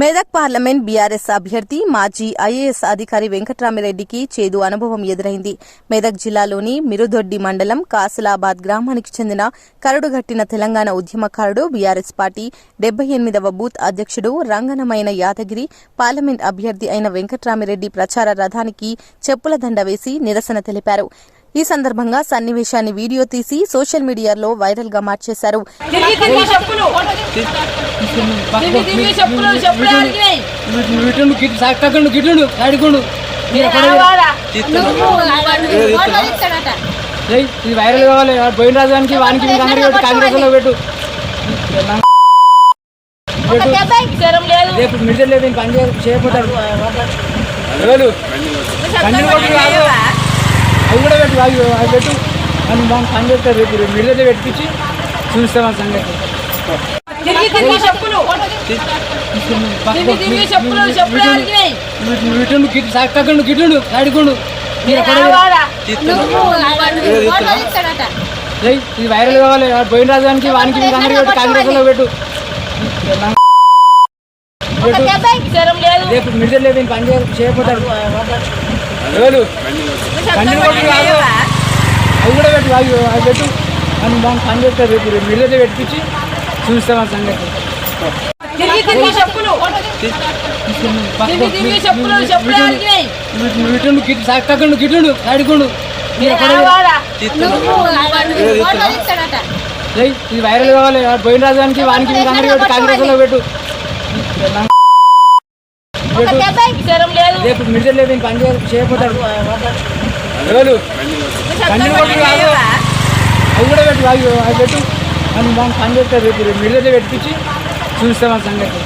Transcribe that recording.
Medak parliament BRS అభ్యర్థి మాజీ IAS అధికారి వెంకట్రామిరెడ్డికి చేదు అనుభవం ఎదురైంది. మెదక్ జిల్లాలోని మిరుదొడ్డి మండలం కాసులాబాద్ గ్రామానికి చెందిన కరడుగట్టిన తెలంగాణ ఉద్యమకారుడు బీఆర్ఎస్ పార్టీ డెబ్బై ఎనిమిదవ బూత్ అధ్యక్షుడు రంగనమైన యాదగిరి పార్లమెంట్ అభ్యర్థి అయిన వెంకట్రామిరెడ్డి ప్రచార రథానికి చెప్పుల దండ వేసి నిరసన తెలిపారు. ఈ సందర్భంగా సన్నివేశాన్ని వీడియో తీసి సోషల్ మీడియాలో వైరల్గా మార్చేశారు తిరిగి తిరిగి ఇది వైరల్ కావాలి రాజానికి వానికి కాంగ్రెస్లో పెట్టు లేదు రేపు మిడిల్ లేదు పని చేయకపోతాడు ఎవరు కన్నీళ్ళు కొట్టు కాదు అవి కూడా పెట్టు అవి అవి పెట్టు. అని పని చేస్తారు రేపు రేపు మిడిల్ పెట్టించి చూస్తాం ఆ సంగతి. ఇటుండు గిట్ సక్కకుండు గిట్టుండు అడుగుండు మీరు ఇది వైరల్ కావాలి. పోయిన రాజానికి వానికి అందరికీ పెట్టు కాంగ్రెస్లో పెట్టు. రేపు మిడిల్ లేదు పని చేయ- చేయకపోతాడు కొట్టు అవి కూడా పెట్టు అవి అవి పెట్టు. అని దాన్ని రేపు రేపు. పెట్టించి చూస్తాం ఆ సంగతి. ఇటుండు గిట్టుండు అడుగుండు ఇది వైరల్ కావాలి. పోయిన రాజానికి వానికి కాంగ్రెస్లో పెట్టు. రేపు మిడిల్ లేదు ఇంక పని చేయ- చేయకపోతాడు కాదు. అవి కూడా పెట్టు అవి అవి పెట్టు. అని దాన్ని పని చేస్తారు రేపు. మిడిల్ పెట్టించి చూస్తాం ఆ సంగతి.